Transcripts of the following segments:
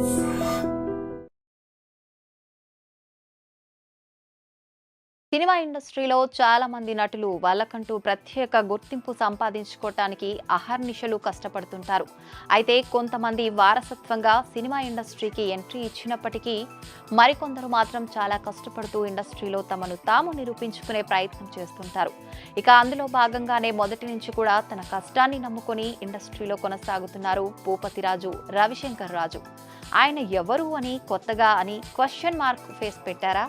Lord. Cinema ఇండస్ట్రీలో చాలా మంది నటులు వాళ్ళకంటూ ప్రత్యేక గుర్తింపు సంపాదించుకోవటానికి అహర్నిశలు కష్టపడుతుంటారు. అయితే కొంతమంది వారసత్వంగా సినిమా ఇండస్ట్రీకి ఎంట్రీ ఇచ్చినప్పటికీ మరికొందరు మాత్రం చాలా కష్టపడుతూ ఇండస్ట్రీలో తమను తాము నిరూపించుకునే ప్రయత్నం చేస్తుంటారు. ఇక అందులో భాగంగానే మొదటి నుంచి కూడా తన కష్టాన్ని నమ్ముకొని ఇండస్ట్రీలో కొనసాగుతున్నారు భూపతిరాజు రవిశంకర్ రాజు. ఆయన ఎవరు అని కొత్తగా అని క్వశ్చన్ మార్క్ ఫేస్ పెట్టారా?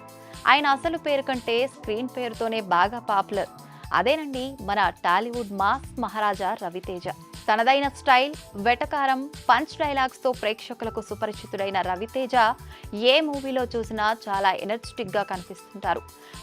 ఆయన అసలు పేరు కంటే స్క్రీన్ పేరుతోనే బాగా పాపులర్. అదేనండి మన టాలీవుడ్ మాస్ మహారాజా రవితేజ. తనదైన స్టైల్ వెటకారం పంచ్ డైలాగ్స్తో ప్రేక్షకులకు సుపరిచితుడైన రవితేజ ఏ మూవీలో చూసినా చాలా ఎనర్జెటిక్గా కనిపిస్తుంటారు.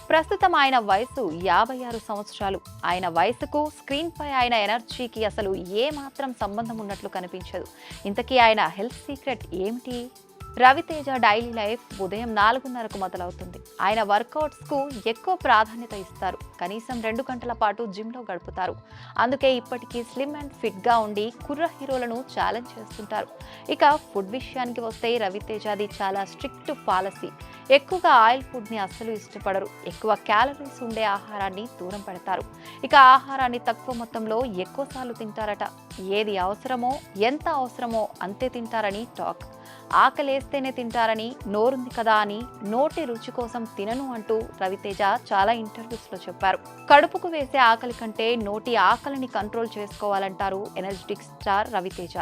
ప్రస్తుతం ఆయన వయసు యాభై ఆరు సంవత్సరాలు. ఆయన వయసుకు స్క్రీన్పై ఆయన ఎనర్జీకి అసలు ఏ మాత్రం సంబంధం ఉన్నట్లు కనిపించదు. ఇంతకీ ఆయన హెల్త్ సీక్రెట్ ఏమిటి? రవితేజ డైలీ లైఫ్ ఉదయం నాలుగున్నరకు మొదలవుతుంది. ఆయన వర్కౌట్స్కు ఎక్కువ ప్రాధాన్యత ఇస్తారు. కనీసం రెండు గంటల పాటు జిమ్లో గడుపుతారు. అందుకే ఇప్పటికీ స్లిమ్ అండ్ ఫిట్గా ఉండి కుర్ర హీరోలను ఛాలెంజ్ చేస్తుంటారు. ఇక ఫుడ్ విషయానికి వస్తే రవితేజది చాలా స్ట్రిక్ట్ పాలసీ. ఎక్కువగా ఆయిల్ ఫుడ్ని అస్సలు ఇష్టపడరు. ఎక్కువ క్యాలరీస్ ఉండే ఆహారాన్ని దూరం పెడతారు. ఇక ఆహారాన్ని తక్కువ మొత్తంలో ఎక్కువ సార్లు తింటారట. ఏది అవసరమో ఎంత అవసరమో అంతే తింటారని టాక్. ఆకలేస్తేనే తింటారని నోరుంది కదా అని నోటి రుచి కోసం తినను అంటూ రవితేజ చాలా ఇంటర్వ్యూస్లో చెప్పారు. కడుపుకు వేసే ఆకలి కంటే నోటి ఆకలిని కంట్రోల్ చేసుకోవాలంటారు ఎనర్జెటిక్ స్టార్ రవితేజ.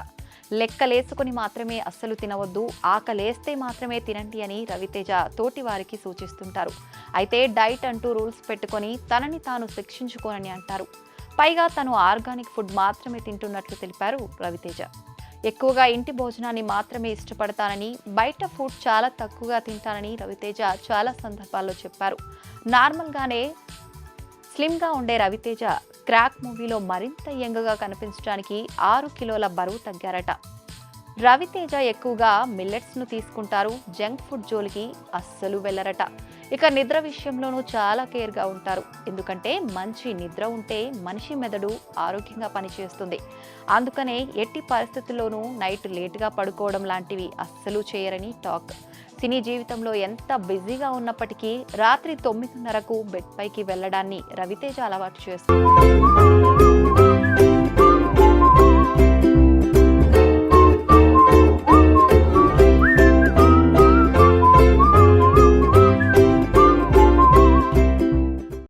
లెక్కలేసుకుని మాత్రమే అస్సలు తినవద్దు ఆకలేస్తే మాత్రమే తినండి అని రవితేజ తోటి వారికి సూచిస్తుంటారు. అయితే డైట్ అంటూ రూల్స్ పెట్టుకొని తనని తాను శిక్షించుకోనని అంటారు. పైగా తను ఆర్గానిక్ ఫుడ్ మాత్రమే తింటున్నట్లు తెలిపారు రవితేజ. ఎక్కువగా ఇంటి భోజనాన్ని మాత్రమే ఇష్టపడతానని బయట ఫుడ్ చాలా తక్కువగా తింటానని రవితేజ చాలా సందర్భాల్లో చెప్పారు. నార్మల్గానే స్లిమ్గా ఉండే రవితేజ క్రాక్ మూవీలో మరింత యంగ్గా కనిపించడానికి ఆరు కిలోల బరువు తగ్గారట. రవితేజ ఎక్కువగా మిల్లెట్స్ను తీసుకుంటారు జంక్ ఫుడ్ జోలికి అస్సలు వెళ్ళరట. ఇక నిద్ర విషయంలోనూ చాలా కేర్గా ఉంటారు. ఎందుకంటే మంచి నిద్ర ఉంటే మనిషి మెదడు ఆరోగ్యంగా పనిచేస్తుంది. అందుకనే ఎట్టి పరిస్థితుల్లోనూ నైట్ లేటుగా పడుకోవడం లాంటివి అస్సలు చేయరని టాక్. సినీ జీవితంలో ఎంత బిజీగా ఉన్నప్పటికీ రాత్రి తొమ్మిదిన్నరకు బెడ్ పైకి వెళ్ళడాన్ని రవితేజ అలవాటు చేస్తుంది.